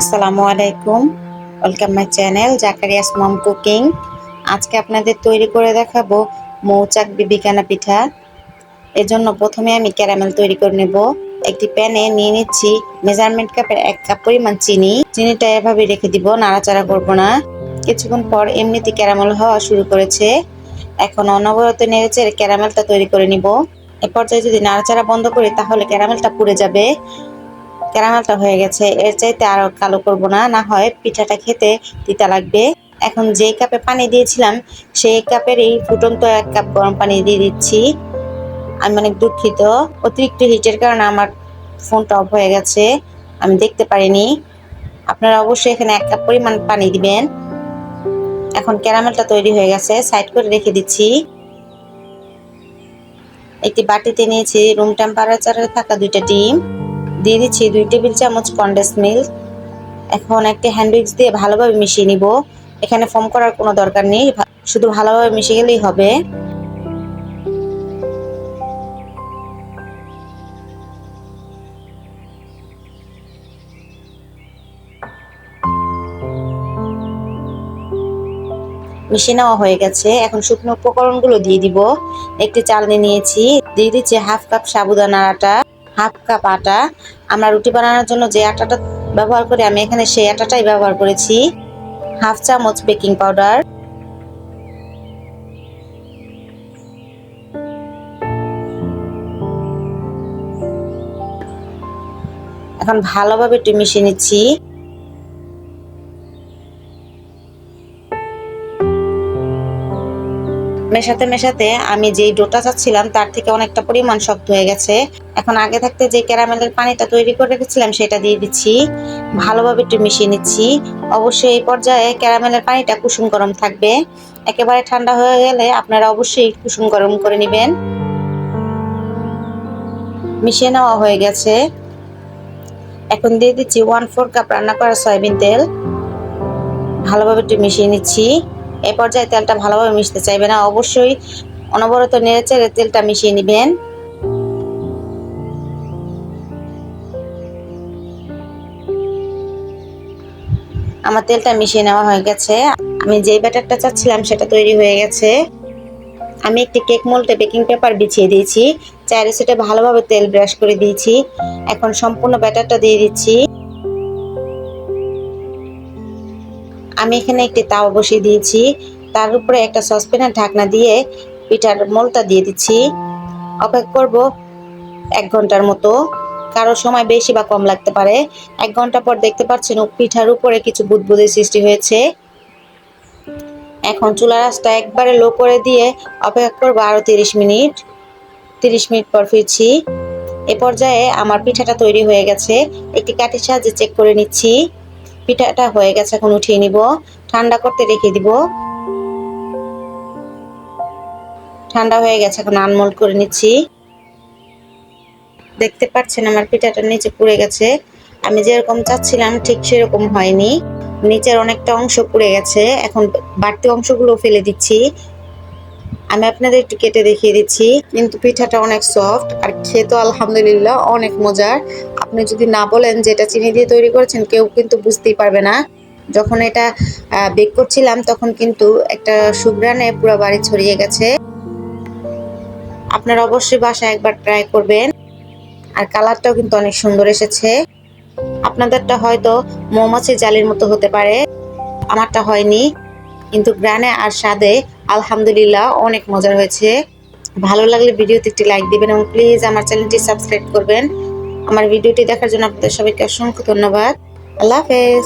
আসসালামু আলাইকুম। Welcome my channel Zakaria's mom cooking আজকে আপনাদের তৈরি করে দেখাবো মৌচাক বিবিকানা পিঠা। এর জন্য প্রথমে আমি ক্যারামেল তৈরি করে নেব। একটি প্যানে নিয়ে নিচ্ছি মেজারমেন্ট কাপের এক কাপ পরিমাণ চিনি। চিনিটা এভাবে রেখে দিব, নাড়াচাড়া করব না। কিছুক্ষণ পর এমনিতে ক্যারামেল হওয়া শুরু করেছে। এখন অনবরত নেড়েচে ক্যারামেলটা তৈরি করে নিব। এ পর্যায়ে যদি নাড়াচাড়া বন্ধ করি, তাহলে ক্যারামেলটা পুড়ে যাবে। ক্যারামেলটা হয়ে গেছে। এর চাইতে আর কালো করব না না হয় পিঠাটা খেতে তিতা লাগবে। এখন যেই কাপে পানি দিয়েছিলাম, সেই কাপের এই ফুটন্ত এক কাপ গরম পানি দিয়ে দিচ্ছি। আমি অনেক দুঃখিত। অতিরিক্ত হিটের কারণে আমার ফোনটা অফ হয়ে গেছে। আমি দেখতে পারিনি। আপনারা অবশ্যই এখানে এক কাপ পরিমাণ পানি দিবেন। এখন ক্যারামেলটা তৈরি হয়ে গেছে, সাইড করে রেখে দিচ্ছি। একটি বাটিতে নিয়েছি রুম টেম্পারেচারে থাকা দুইটা ডিম। দিয়ে দিচ্ছি দুই টেবিল চামচ কন্ডেন্স মিল্ক। এখন একটি হ্যান্ড উইক্স দিয়ে ভালোভাবে মিশিয়ে নিব। এখানে ফর্ম করার কোনো দরকার নেই শুধু ভালোভাবে মিশে গেলেই হবে। মিশিয়ে নেওয়া হয়ে গেছে। এখন শুকনো উপকরণগুলো দিয়ে দিব। একটি চালনি নিয়েছি। দিয়ে দিচ্ছি হাফ কাপ সাবুদানা আটা হাফ কাপ আটা। আমরা রুটি বানানোর জন্য যে আটাটা ব্যবহার করি, আমি এখানে সেই আটাটাই ব্যবহার করেছি। হাফ চামচ বেকিং পাউডার। এখন ভালোভাবে একটু মিশিয়ে নিচ্ছি। মেশাতে মেশাতে আমি যেই ডোটা চাচ্ছিলাম, তার থেকে অনেকটা পরিমাণ শক্ত হয়ে গেছে। এখন আগে থাকতে যে ক্যারামেলের পানিটা তৈরি করে রেখেছিলাম, সেটা দিয়ে দিচ্ছি। ভালোভাবে একটু মিশিয়ে নিচ্ছি। অবশ্যই এই পর্যায়ে ক্যারামেলের পানিটা কুসুম গরম থাকবে। একেবারে ঠান্ডা হয়ে গেলে আপনারা অবশ্যই কুসুম গরম করে নেবেন। মিশিয়ে নেওয়া হয়ে গেছে। এখন দিয়ে দিচ্ছি ওয়ান ফোর কাপ রান্না করা সয়াবিন তেল। ভালোভাবে একটু মিশিয়ে নিচ্ছি। এই পর্যায়ে তেলটা ভালোভাবে মিশতে চাইবে না। অবশ্যই অনবরত নেড়েচেড়ে তেলটা মিশিয়ে নেবেন। আমার তেলটা মিশিয়ে নেওয়া হয়ে গেছে। আমি যেই ব্যাটারটা চাচ্ছিলাম সেটা তৈরি হয়ে গেছে। আমি একটি কেক মোল্ডে বেকিং পেপার বিছিয়ে দিয়েছি। চায়ের সেটে ভালোভাবে তেল ব্রাশ করে দিয়েছি। এখন সম্পূর্ণ ব্যাটারটা দিয়ে দিচ্ছি। আমি এখানে একটি তাওয়া বসিয়ে দিয়েছি। তার উপরে একটা সসপ্যানের ঢাকনা দিয়ে পিঠার মোলটা দিয়ে দিচ্ছি। অপেক্ষা করব এক ঘণ্টার মতো। কারও সময় বেশি বা কম লাগতে পারে। এক ঘণ্টা পর দেখতে পাচ্ছেন পিঠার উপরে কিছু বুদবুদের সৃষ্টি হয়েছে। এখন চুলা রাসটা একবারে লো করে দিয়ে অপেক্ষা করব আরও তিরিশ মিনিট। তিরিশ মিনিট পর ফিরছি। এ পর্যায়ে আমার পিঠাটা তৈরি হয়ে গেছে। একটি কাঠের সাহায্যে চেক করে নিচ্ছি। পিঠাটা হয়ে গেছে, এখন উঠিয়ে নিব। ঠান্ডা করতে রেখে দিব। ঠান্ডা হয়ে গেছে, এখন আনমোল্ড করে নিচ্ছি। দেখতে পাচ্ছেন আমার পিঠাটা নিচে পুড়ে গেছে। আমি যেরকম চাচ্ছিলাম, ঠিক সেরকম হয়নি। নিচের অনেকটা অংশ পুড়ে গেছে। এখন বাড়তি অংশগুলো ফেলে দিচ্ছি। আমি আপনাদের একটু কেটে দেখিয়ে দিচ্ছি। কিন্তু পিঠাটা অনেক সফট আর খেতে আলহামদুলিল্লাহ অনেক মজার। আপনি যদি না বলেন যে এটা চিনি দিয়ে তৈরি করেছেন, কেউ কিন্তু বুঝতেই পারবে না। যখন এটা বেক করছিলাম, তখন কিন্তু একটা সুগ্রানে পুরো বাড়ি ছড়িয়ে গেছে। আপনারা অবশ্যই বাসায় একবার ট্রাই করবেন। আর কালারটাও কিন্তু অনেক সুন্দর এসেছে। আপনাদেরটা হয়তো মৌমাছির জালির মতো হতে পারে। আমারটা হয়নি। কিন্তু গ্রানে আর স্বাদে আলহামদুলিল্লাহ, অনেক মজার হয়েছে। ভালো লাগলে ভিডিওতে একটি লাইক দিবেন এবং প্লিজ আমার চ্যানেলটি সাবস্ক্রাইব করবেন। আমার ভিডিওটি দেখার জন্য আপনাদের সবাইকে অসংখ্য ধন্যবাদ। আল্লাহ হাফেজ।